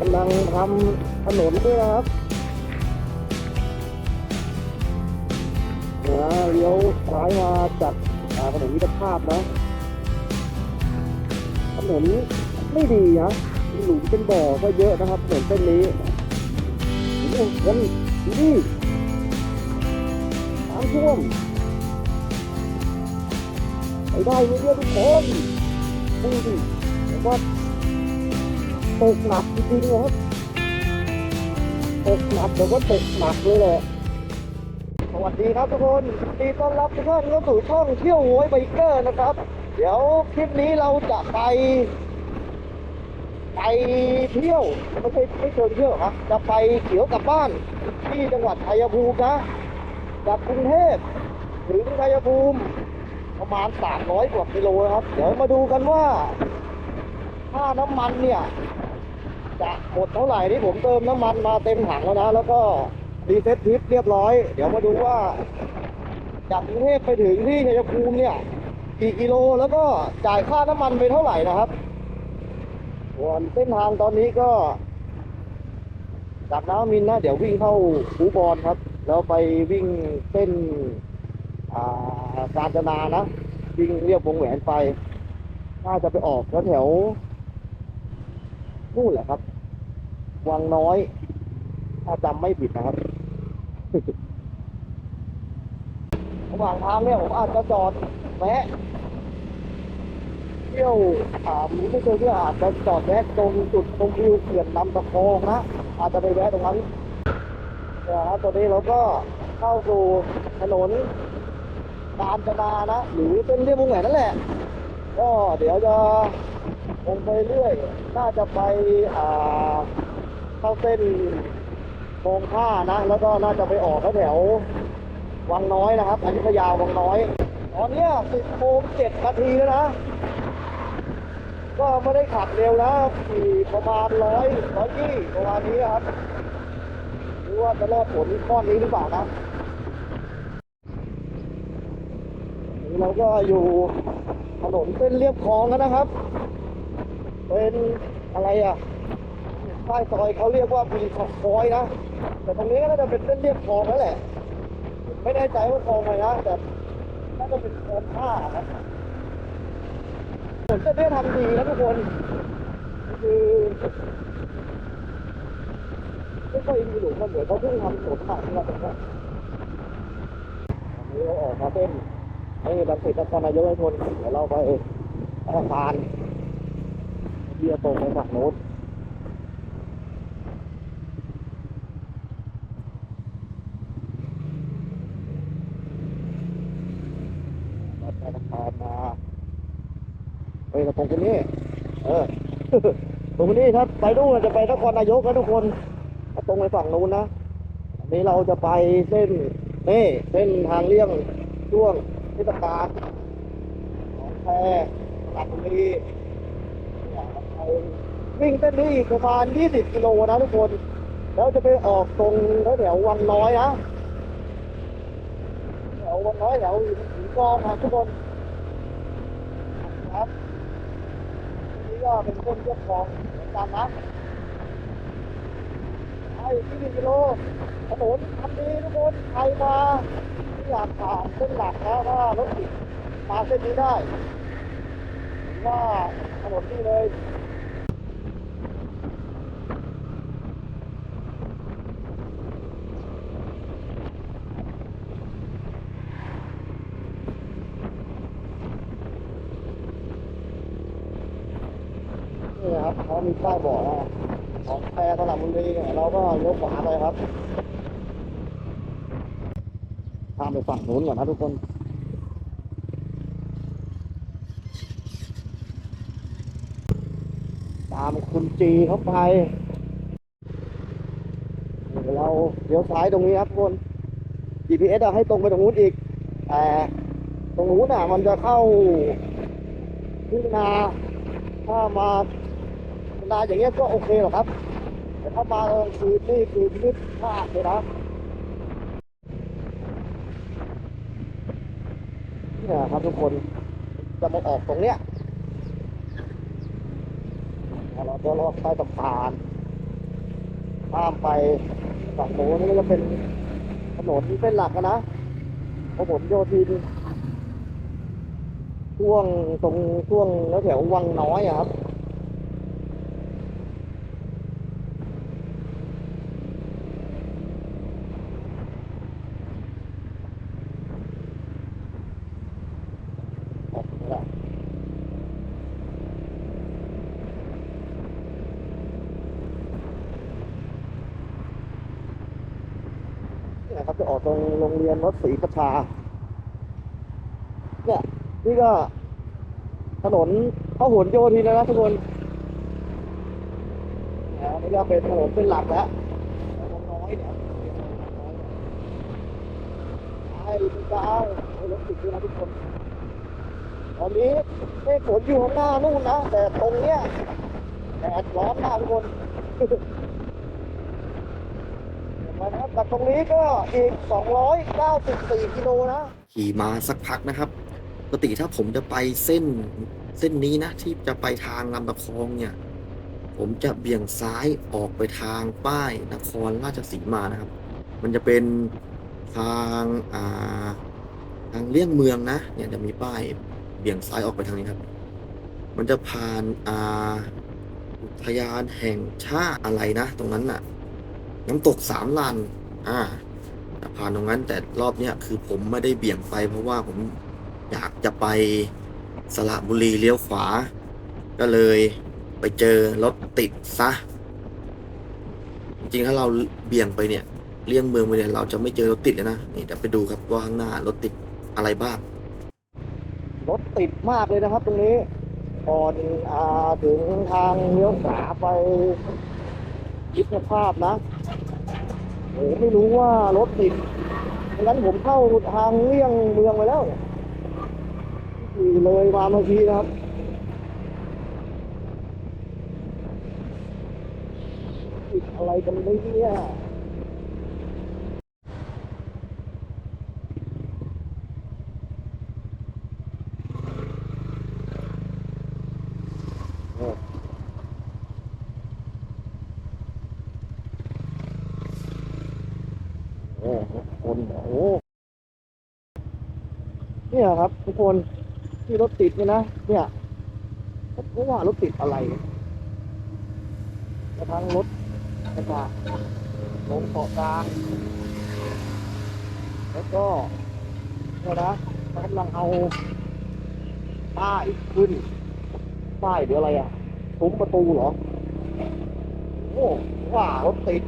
กำลังทำถนนด้วยนะครับนะเลี้ยวซ้ายมาจากอ่าถนนมิตรภาพนะถนนไม่ดีนะหลุมเป็นบ่อก็เยอะนะครับถนนเส้นนี้โอ้โหคนดูดิน้ำท่วมไปได้เนี่ยทุกคนดูดิว่า ตกหนักจริงๆครับตกหนักแต่ว่าตกหนักเลยแหละสวัสดีครับทุกคนยินดีต้อนรับทุกท่านเข้าสู่ช่องเที่ยวโวยไบเกอร์นะครับ เดี๋ยวคลิปนี้เราจะไป ไปเที่ยวไม่ใช่ไม่เชิงเที่ยวครับจะไปเขียวกลับบ้าน ที่จังหวัดชัยภูมินะจากกรุงเทพถึงชัยภูมิประมาณ 300 กว่ากิโลครับ เดี๋ยวมาดูกันว่า ค่าน้ำมันเนี่ย จะหมดเท่าไหร่ที่ผมเติมน้ำมันมาเต็มถังแล้วนะ แล้วก็รีเซ็ตทริปเรียบร้อย เดี๋ยวมาดูว่า จากกรุงเทพไปถึงที่ชัยภูมิเนี่ย กี่กิโลแล้วก็จ่ายค่าน้ำมันไปเท่าไหร่นะครับส่วนเส้นทางตอนนี้ก็ จากน้ำมินนะ เดี๋ยววิ่งเข้าคูบอลครับ แล้วไปวิ่งเส้นอ่าการจนานะวิ่งเรียบวงแหวนไป น่าจะไปออกแถว นู่นแหละครับ วังน้อย ถ้าจำไม่ผิดนะครับระหว่างทางเนี่ยผมอาจจะจอดแวะเที่ยวอ่าไม่เคยเที่ยวอาจจะจอดแวะตรงจุดตรงวิวเขื่อนลำตะคองนะอาจจะไปแวะตรงนั้นนะครับตอนนี้เราก็เข้าสู่ถนนการจนานะ หรือเป็นเรียบวงแหวนนั่นแหละ ก็เดี๋ยวจะ ลงไปเรื่อย น่าจะไปอ่าเข้าเส้นโคงผ้านะ แล้วก็น่าจะไปออกแถววังน้อยนะครับอยุธยาววังน้อย ตอนนี้สิบโมงเจ็ดนาทีแล้วนะ ก็ไม่ได้ขับเร็วนะขี่ประมาณร้อยร้อยยี่ประมาณนี้ครับหรือว่าจะรอดผลข้อนี้หรือเปล่านะเราก็อยู่ถนนเส้นเรียบคลองแล้วนะครับ เป็นอะไรอะป้ซอยเขาเรียกว่าบีคคอยนะ แต่ตรงนี้ก็น่าจะเป็นเส้นเรียบคลองแล้วแหละ ไม่แน่ใจว่าคลองอะไรนะแต่น่าจะเป็นคลองท่าครับผมจะได้ทำดีนะทุกคน คือไม่ค่อยมีหลุมมันเหมือนเขาเพิ่งทำสวนใหม่ที่เราเป็นว่าวันนี้เราออกมาเต้นไอ้บังสิตนครนายกให้ทนเดี๋ยวเราไปธนาคาร เบียร์ตรงไปฝั่งโน้นธนาคารมาไปตรงนี้ เออ ตรงนี้ถ้าไปนู่นจะไปนครนายกนะทุกคนถ้าตรงไปฝั่งนู้นนะอันนี้เราจะไปเส้นนี่เส้นทางเลี่ยงช่วงเทศกาลของแพรตัดบุรีเนี่ยไป วิ่งเส้นนี้อีกประมาณ 20 กิโลนะทุกคน แล้วจะไปออกตรงแถววังน้อยนะแถววังน้อยแถวหินกองนะทุกคนครับนี่ก็เป็นเส้นเรียบคลองเหมือนกันนะไอ้ที่กิโลถนนทำดีทุกคนใครมาที่อยากผ่านเส้นหลักนะว่ารถติดมาเส้นนี้ได้ว่าถนนนี่เลย นี่นะครับเขามีป้ายบอกนะของแพรสลับบุรีเนี่ยเราก็เลี้ยวขวาไปครับข้ามไปฝั่งนู้นก่อนนะทุกคนตามคุณจีเข้าไปเราเลี้ยวซ้ายตรงนี้ครับทุกคน GPS อะให้ตรงไปตรงนู้นอีก แต่ตรงนู้นอะมันจะเข้าทุ่งนา ถ้ามา นาอย่างเงี้ยก็โอเคหรอกครับ แต่ถ้ามากลางคืนนี่คือมืดมากเลยนะนี่ยครับทุกคนจะมาออกตรงเนี้ยเราก็ลอดใต้สะพานข้ามไปฝั่งโน้นนี่ก็จะเป็นถนนเส้นหลักอะนะพอผมโยธินช่วงตรงช่วงแถวๆวังน้อยอะครับ ออกไม่ได้เนี่ยครับจะออก ตรงโรงเรียนวัดศรีประชา เนี่ยนี่ก็ถนนพหลโยธินแล้วนะทุกคนนี่ยอันนี่ก็เป็นถนนเป็นหลักแล้วน้อยเนี่ยไอ้เป็นดาวโอ้ยรถติดด้วยนะทุกคน ตอนนี้เมฆฝนอยู่ข้างหน้านู่นนะ แต่ตรงเนี้ยแดดร้อนมากทุกคน เห็นไหมนะครับ จากตรงนี้ก็อีก 294 กิโลนะขี่มาสักพักนะครับปกติถ้าผมจะไปเส้นเส้นนี้นะ ที่จะไปทางลำตะคองเนี่ย ผมจะเบี่ยงซ้ายออกไปทางป้ายนครราชสีมานะครับ มันจะเป็นทางอ่าทางเลี่ยงเมืองนะเนี่ยจะมีป้ายเบี่ยงซ้ายออกไปทางนี้ครับ มันจะผ่านอ่าอุทยานแห่งชาติอะไรนะ ตรงนั้นน่ะ น้ำตกสามลัน อ่าผ่านตรงนั้นแต่รอบเนี้ยคือผมไม่ได้เบี่ยงไป เพราะว่าผมอยากจะไปสระบุรีเลี้ยวขวา ก็เลยไปเจอรถติดซะ จริงถ้าเราเบี่ยงไปเนี่ยเลี่ยงเมืองไปเนี่ยเราจะไม่เจอรถติดเลยนะนี่เดี๋ยวไปดูครับว่าข้างหน้ารถติดอะไรบ้างรถติดมากเลยนะครับ ตรงนี้ก่อนอาถึงทางเลี้ยวขวาไปยิทธภาพนะ โอ้ไม่รู้ว่ารถติดงั้นผมเข้าทางเลี่ยงเมืองไปแล้วเนี่ยขี่เลยมาเมื่อกี้นะครับติดอะไรกันเนี่ยโอ้โหคนโอ้โห เนี่ยครับ ทุกคนที่รถติดเนี่ยนะ เนี่ยเพราะว่ารถติดอะไรกระทั่งรถกระบะลงเกาะกลางแล้วก็เนี่ยนะกำลังเอาป้ายขึ้นป้ายหรืออะไรอะซุ้มประตูเหรอ โอ้ว่ารถติด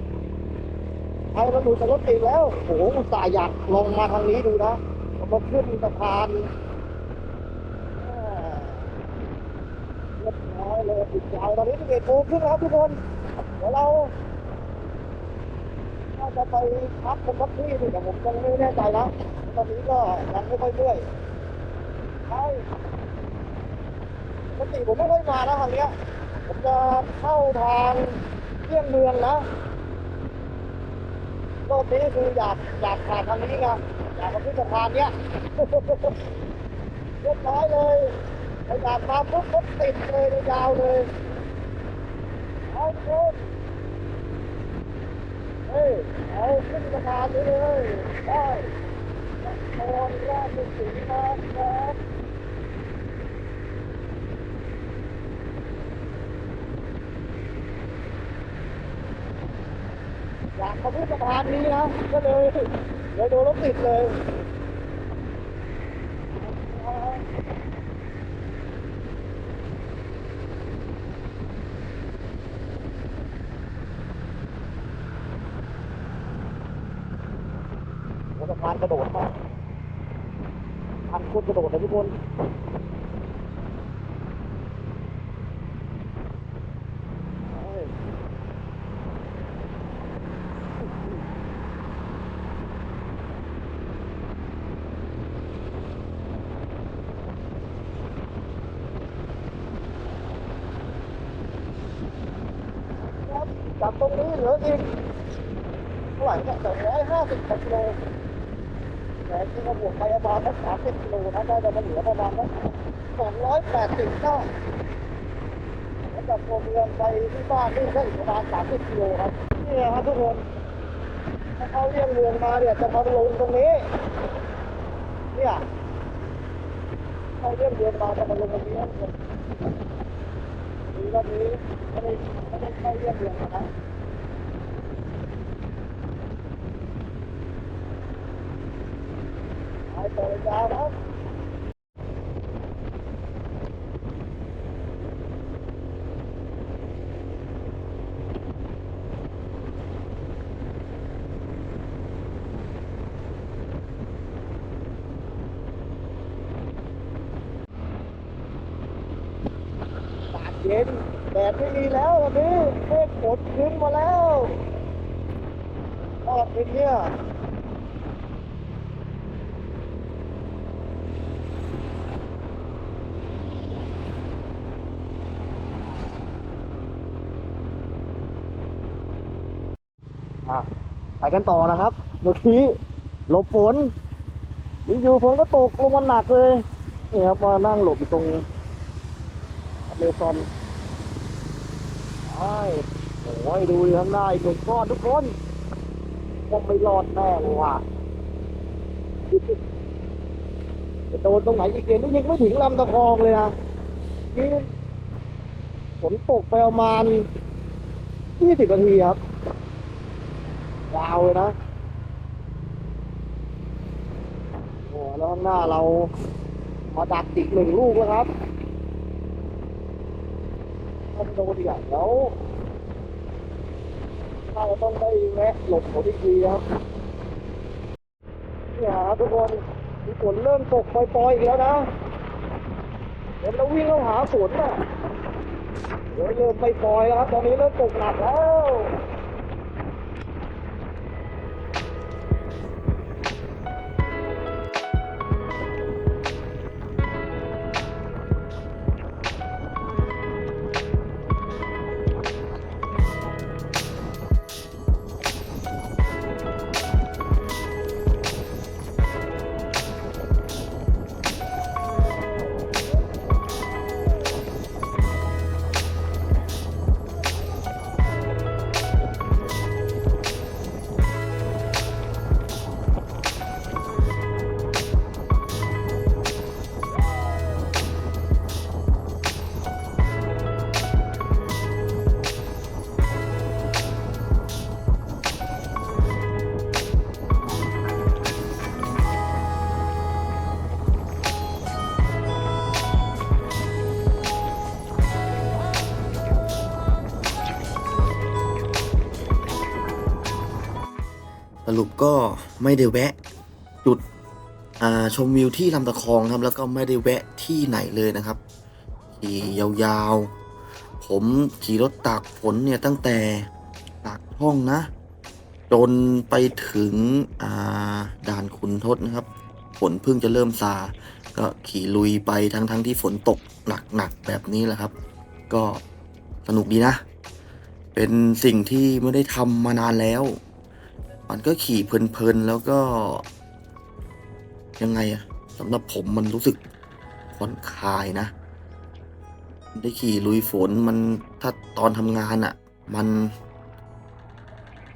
ใครมาดูแต่รถติดแล้ว โอ้โหตส่าห์อยากลงมาทางนี้ดูนะ มาขึ้นสะพานเรียบร้อยเลยติดใจตอนนี้สิบเอ็ดโมงครึ่งแล้วทุกคน เดี๋ยวเราถ้าจะไปพักบนพักที่นี่แต่ผมยังไม่แน่ใจนะตอนนี้ก็ยังไม่ค่อยเมื่อยใช่ปกติผมไม่ค่อยมานะทางเนี้ย ผมจะเข้าทางเลี่ยงเมืองนะรอบนี้คืออยากอยากผ่านทางนี้ไง อยากมาขึ้นสะพานเนี้ยเรียบร้อยเลยพยายามาปุ๊บรถติดเลยยาวเลยเอาทุกคนเฮ้ยเอาขึ้นสะพานนี้เลยได้นครราชสีมาครับอยากมาขึ้นสะพานนี้นะก็เลย เลยโดนรถติดเลยโอ้สะพานกระโดดมากพันโคตรกระโดดเลยทุกคนเฮ้ยครับ จากตรงนี้เหลืออีกเท่าไหร่เนี่ยสองร้อยห้าสิบกิโลแต่ที่เขาบวกไปประมาณสักสามสิบกิโลนะได้จะมาเหลือประมาณสักสองร้อยแปดสิบได้แล้วจากตัวเมืองไปที่บ้านนี่แค่ประมาณ30กิโลครับนี่ครับทุกคนถ้าเขาเลี่ยงเมืองมาเนี่ยจะมาลงตรงนี้ เนี่ยเขาเลี่ยงเมืองมาจะมาลงตรงนี้ครับ กคนนี่รอบนี้ไม่ได้ไม่ได้เข้าเลี่ยงเมืองนะครับไปต่อยาวครับ เย็นแดดไม่มีแล้ววันนี้เมฆฝนครึ้มมาแล้วออกไปเนี่ยอะไปกันต่อนะครับเมื่อกี้หลบฝนอยู่ฝนก็ตกลงมาหนักเลยนี่ครับมานั่งหลบอยู่ตรงอเมซอน ไอ้โอ้ยดูดิข้างหน้าอีกหนึ่งก้อนทุกคนคงไม่รอดแน่เลยว่ะจะโดนตรงไหนอีกเกมนี่ยังไม่ถึงลำตะคองเลยนะนี่ฝนตกไปประมาณยี่สิบนาทีครับยาวเลยนะโอ้แล้วข้างหน้าเรามาดักอีกหนึ่งลูกแล้วครับ ถ้าโดดีกว่าแล้วเราต้องได้แวะหลบฝนอีกทีครับเนี่ยครับทุกคนมีฝนเริ่มตกปล่อยๆอีกแล้วนะ เดี๋ยวเราวิ่งเข้าหาฝนอะเดี๋ยวเริ่มไม่ปล่อยแล้วครับ ตอนนี้เริ่มตกหนักแล้ว ไม่ได้แวะ จุดชมวิวที่ลำตะคองครับแล้วก็ไม่ได้แวะที่ไหนเลยนะครับขี่ยาวๆ ผมขี่รถตากฝนเนี่ยตั้งแต่ปากช่องนะ จนไปถึงด่านขุนทดนะครับฝนเพิ่งจะเริ่มซา ก็ขี่ลุยไปทั้งๆทที่ฝนตกหนักๆแบบนี้แหละครับ ก็สนุกดีนะ เป็นสิ่งที่ไม่ได้ทำมานานแล้ว มันก็ขี่เพลินๆแล้วก็ ยังไงอะสำหรับผมมันรู้สึกผ่อนคลายนะ ได้ขี่ลุยฝนมันถ้าตอนทำงานอะมัน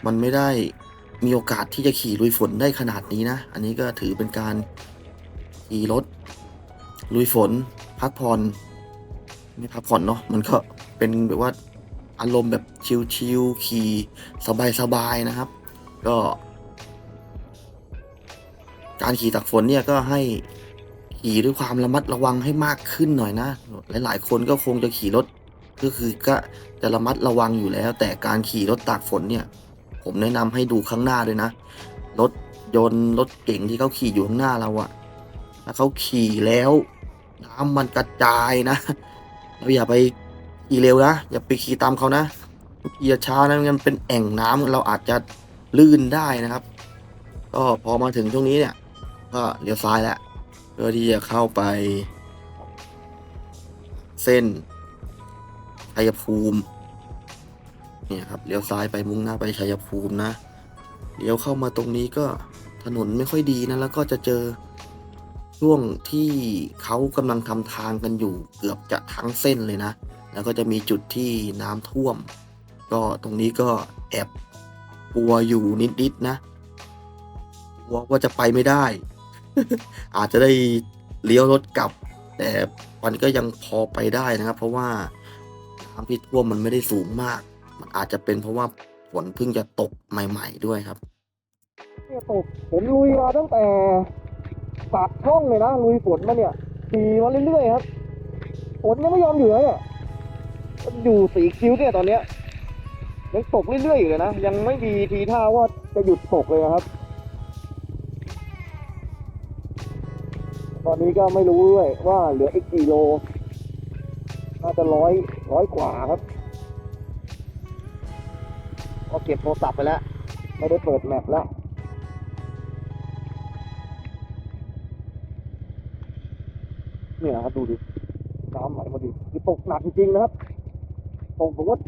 มันไม่ได้มีโอกาสที่จะขี่ลุยฝนได้ขนาดนี้นะ อันนี้ก็ถือเป็นการขี่รถ ลุยฝน พักผ่อนไม่พักผ่อนเนาะมันก็เป็นแบบว่าอารมณ์แบบชิลๆขี่สบายๆนะครับ ก็ การขี่ตักฝนเนี่ยก็ให้ขี่ด้วยความระมัดระวังให้มากขึ้นหน่อยนะ หลาย ๆ คนก็คงจะขี่รถก็คือก็จะระมัดระวังอยู่แล้ว แต่การขี่รถตากฝนเนี่ย ผมแนะนำให้ดูข้างหน้าด้วยนะ รถยนต์รถเก่งที่เขาขี่อยู่ข้างหน้าเราอะถ้าเขาขี่แล้วน้ำมันกระจายนะเราอย่าไปขี่เร็วนะอย่าไปขี่ตามเขานะขี่ช้านะม่งั้นเป็นแอ่งน้ำเราอาจจะ ลื่นได้นะครับ ก็พอมาถึงตรงนี้เนี่ย ก็เลี้ยวซ้ายแล้วเพื่อที่จะเข้าไป เส้นชัยภูมิเนี่ยครับเลี้ยวซ้ายไปมุ่งหน้าไปชัยภูมินะเลี้ยวเข้ามาตรงนี้ก็ถนนไม่ค่อยดีนะแล้วก็จะเจอช่วงที่เขากำลังทำทางกันอยู่เกือบจะทั้งเส้นเลยนะ แล้วก็จะมีจุดที่น้ำท่วม ก็ตรงนี้ก็แอบ กลัวอยู่นิดๆนะกลัวว่าจะไปไม่ได้ อาจจะได้เลี้ยวรถกลับ แต่มันก็ยังพอไปได้นะครับ เพราะว่าน้ำที่ท่วมมันไม่ได้สูงมาก มันอาจจะเป็นเพราะว่าฝนเพิ่งจะตกใหม่ ๆด้วยครับเนี่ยตกผมลุยมาตั้งแต่ปากช่องเลยนะลุยฝนมาเนี่ยขี่มาเรื่อยๆครับฝนยังไม่ยอมหยุดเลยเนี่ยอยู่สีคิ้วเนี่ยตอนเนี้ย ยังตกเรื่อยๆอยู่เลยนะ ยังไม่มีทีท่าว่าจะหยุดตกเลยครับ ตอนนี้ก็ไม่รู้ด้วยว่าเหลืออีกกี่โล น่าจะร้อยร้อยกว่าครับก็เก็บโทรศัพท์ไปแล้ว ไม่ได้เปิดแมปแล้วเนี่ยครับดูดิน้ำไหลมาดิตกหนักจริงๆนะครับตกผมว่า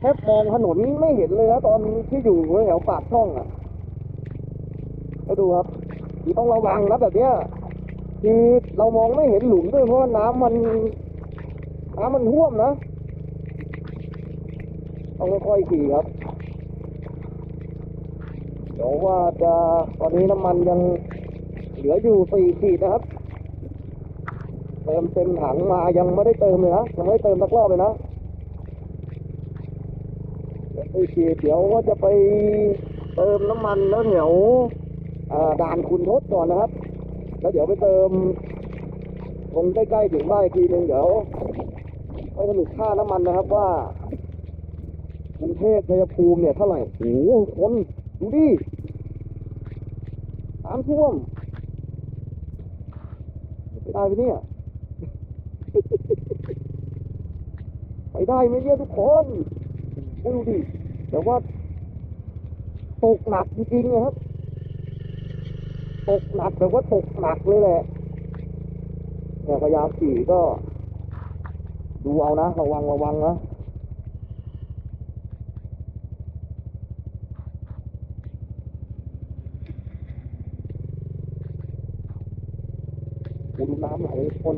แทบมองถนนไม่เห็นเลยนะตอนที่อยู่แถวปากช่องอะก็ดูครับต้องระวังนะแบบเนี้ยคือเรามองไม่เห็นหลุมด้วยเพราะว่าน้ำมันน้ำมันท่วมนะต้องค่อยๆขี่ครับเดี๋ยวว่าจะตอนนี้น้ำมันยังเหลืออยู่สี่ขีดนะครับ เติมเต็มถังมายังไม่ได้เติมเลยนะยังไม่ได้เติมสักรอบเลยนะ เดี๋ยวสี่ขีดเดี๋ยวว่าจะไปเติมน้ำมันแล้วแถวอ่าด่านคุณทศก่อนนะครับ แล้วเดี๋ยวไปเติมคงใกล้ๆถึงบ้านอีกทีหนึ่งเดี๋ยวไปสรุปค่าน้ำมันนะครับว่ากรุงเทพชัยภูมิเนี่ยเท่าไหร่โอ้โหคนดูดิน้ำท่วมไปได้ไหมเนี่ย ไปได้ไหมเนี่ยทุกคน ดูดิแต่ว่าตกหนักจริงๆนะครับ ตกหนักแบบว่าตกหนักเลยแหละเนี่พยายามขี่ก็ ดูเอานะ ระวังระวังนะดูน้ำไหลคน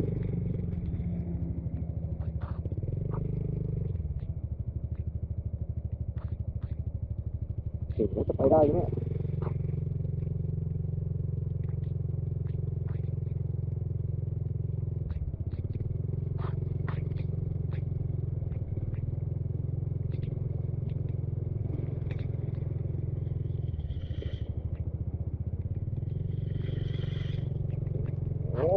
เห็นว่าจะไปได้ไหมเนี่ย โอ้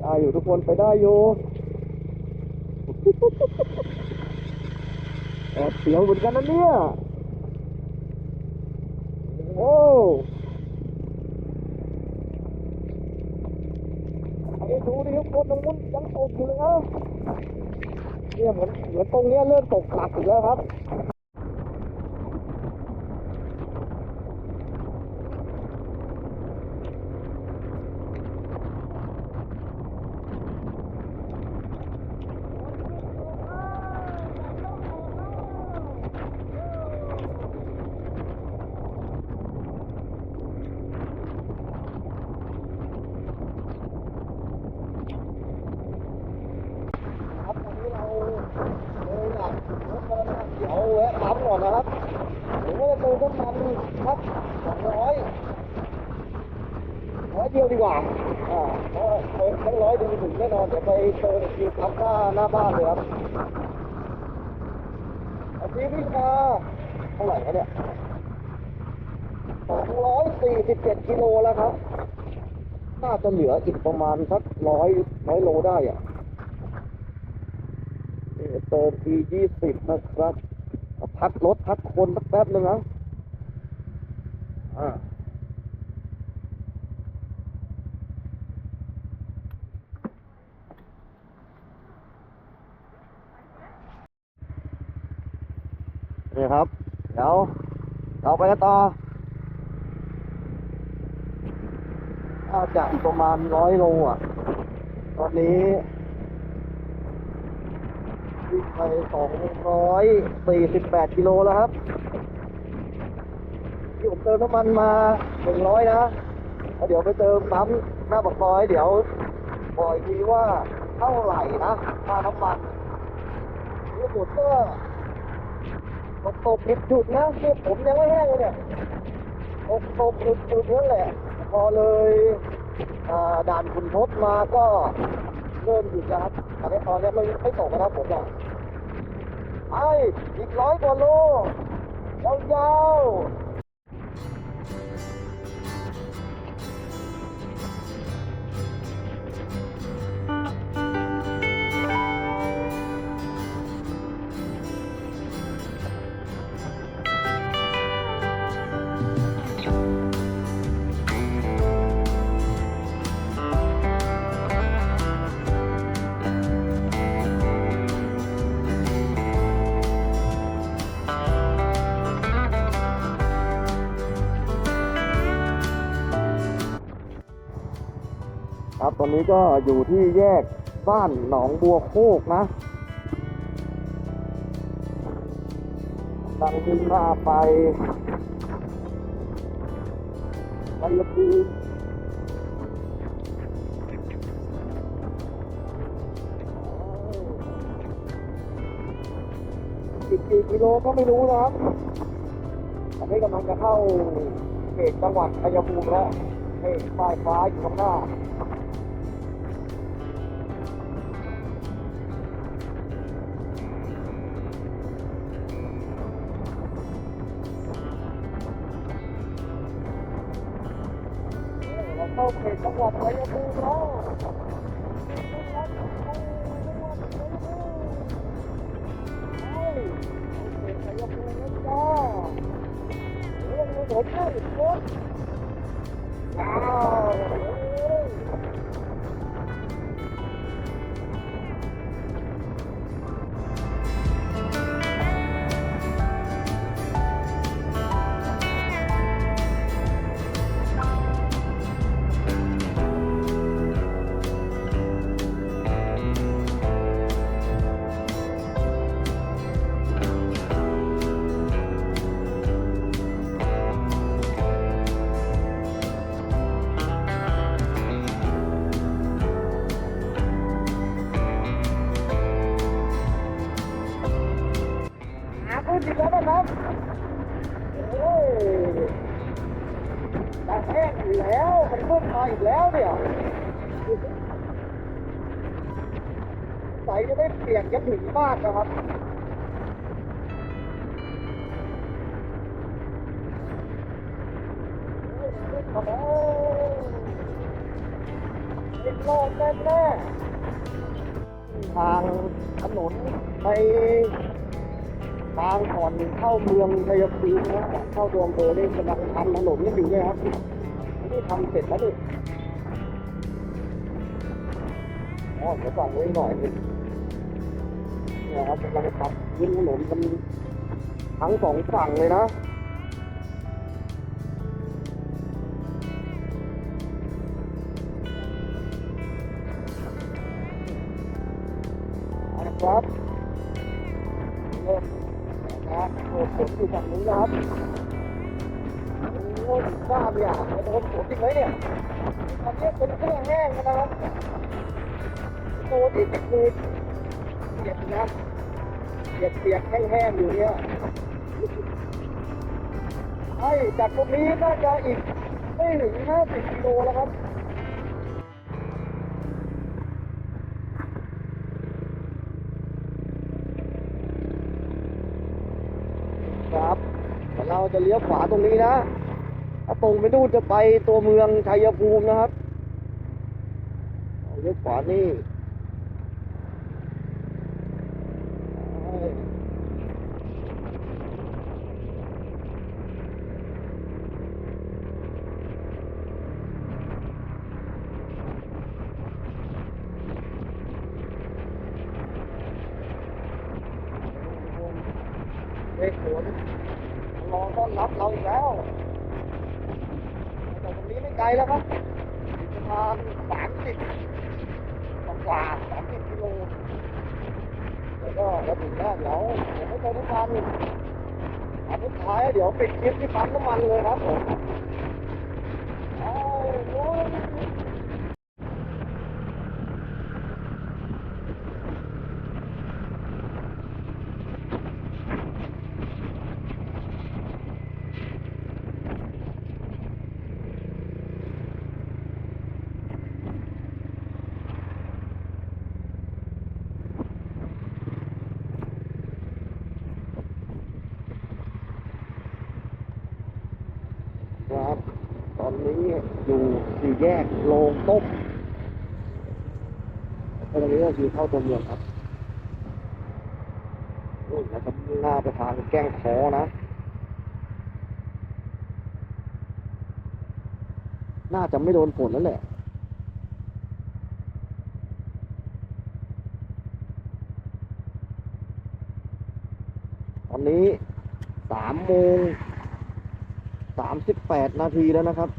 ได้ อยู่ทุกคนไปได้อยู่แอบเสียวเหมือนกันนะเนี่ย โอ้ไอ้ดูดิทุกคนตรงนู้นยังตกอยู่เลยนะเนี่ยเหมือนเหมือนตรงเนี้ยเริ่มตกหนักอีกแล้วครับวันนี้เราเลยหนักรถมาแล้วเดี๋ยวแวะปั๊มก่อนนะครับผมก็จะเติมน้ำมันครับสองร้อยร้อยเดียวดีกว่า อ่าเพราะเติมทั้งร้อยดึงถึงแน่นอนเดี๋ยวไปเติมอีกทีครับหน้าหน้า บ้านเลยครับอาทีวิ่งมาเท่าไหร่ครับเนี่ยสองร้อยสี่สิบเจ็ดกิโลแล้วครับ น่าจะเหลืออีกประมาณสักร้อยร้อยโลได้อะเติมทียี่สิบนะครับ พักรถพักคนสักแป๊บนึงนะอ่า นี่ครับ เดี๋ยวเราไปกันต่อน่าจะอีกประมาณร้อยโลอะ ตอนนี้วิ่งไปสองร้อยสี่สิบแปดกิโลแล้วครับ ที่ผมเติมน้ำมันมาหนึ่งร้อยนะแล้วเดี๋ยวไปเติมปั๊มหน้าปากซอยเดี๋ยวบอกอีกทีว่าเท่าไหร่นะค่าน้ำมันนี่หมดก็ ตกตกหยุดหยุดนะนี่ผมยังไม่แห้งเลยเนี่ยตกตกหยุดหยุดนั่นแหละ พอเลยด่านขุนทศมาก็เริ่มหยุดนะครับแต่ในตอนนี้ไม่ไม่ตกนะครับผมอะไออีกร้อยกว่าโลยาวๆ อนนี้ก็อยู่ที่แยกบ้านหนองบัวโคกนะตั้งขึ้นหน้าไปไปยพีอีกกี่กิโลก็ไม่รู้นะครับตอนนี้กำลังจะเข้าเขตจังหวัดชัยภูมิแล้วเห็นป้ายฟ้าอยู่ข้างหน้า ทางก่อนเข้าเมืองชัยภูมินะก่อนเข้าตัวอำเภอนี่กำลังทำถนนกันอยู่เนี่ยครับนี่ทำเสร็จแล้วดิอ๋อเดี๋ยวก่อนไว้หน่อยนึงนี่ยครับกำลังทำพื้นถนนกันทั้งสองฝั่งเลยนะนะครับ โอ้ฝนอยู่ฝั่งนี้นะครับโอ้ยทราบเนี่ยโดนฝนจริงไหมเนี่ยตอนนี้เป็นเครื่องแห้งนะครับโอ้ที่จะคือเปียกนะเปียกเปียกๆแห้งๆอยู่เนี่ยไอ้จากตรงนี้น่าจะอีกไม่ถึง50กิโลแล้วครับ จะเลี้ยวขวาตรงนี้นะ ถ้าตรงไปนู่นจะไปตัวเมืองชัยภูมินะครับเอาเลี้ยวขวานี่เด็กสวนรอต้อนรับเราอีกแล้วแต่ตรงนี้ไม่ไกลแล้วครับอีกประมาณสามสิบกว่าสามสิบกิโล แล้วก็แล้วถึงแล้วเดี๋ยวเดี๋ยวไม่เจอทุกวันอันสุดท้ายเดี๋ยวปิดคลิปที่ปั๊มน้ำมัน เลยครับผมเอาโว้ย ครับ ตอนนี้อยู่สี่แยกโรงต้ม ตรงนี้ก็คือเข้าตัวเมืองครับนู่นนะครับหน้าไปทางแก้งคอนะ น่าจะไม่โดนฝนแล้วแหละตอนนี้สามโมงสามสิบแปดนาทีแล้วนะครับ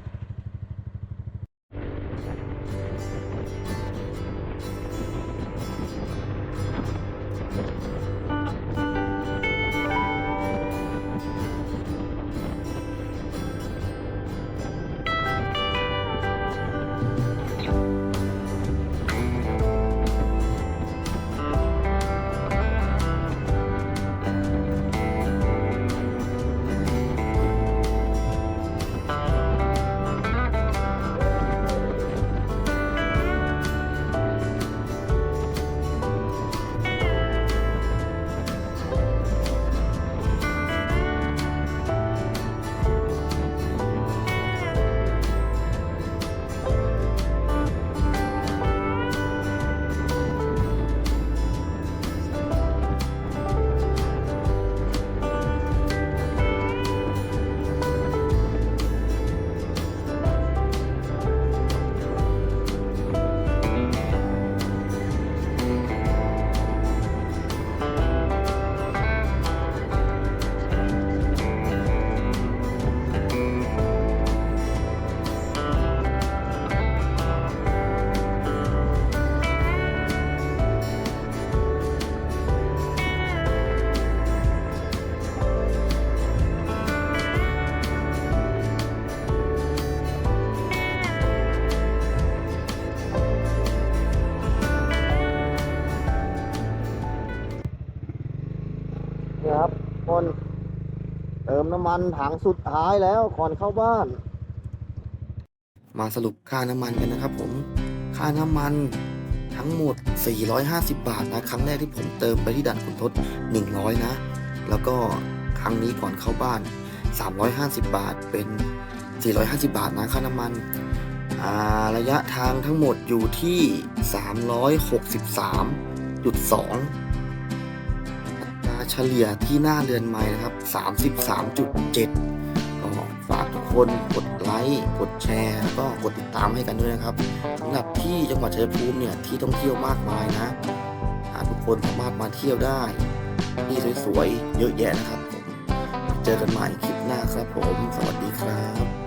เติมน้ำมันถังสุดท้ายแล้วก่อนเข้าบ้าน มาสรุปค่าน้ำมันกันนะครับ ผม ค่าน้ำมันทั้งหมด 450 บาทนะครั้งแรกที่ผมเติมไปที่ด่านขุนทด 100 นะ แล้วก็ครั้งนี้ก่อนเข้าบ้าน 350 บาทเป็น 450 บาทนะค่าน้ำมันระยะทางทั้งหมดอยู่ที่ 363.2 เฉลี่ยที่หน้าเรือนไม้นะครับ 33.7ก็ฝากทุกคนกดไลค์ กดแชร์ แล้วก็กดติดตามให้กันด้วยนะครับสำหรับที่จังหวัดชัยภูมิเนี่ยที่ท่องเที่ยวมากมายนะหาทุกคนสามารถมาเที่ยวได้ที่สวยๆ เยอะแยะนะครับผม เจอกันใหม่คลิปหน้าครับผม สวัสดีครับ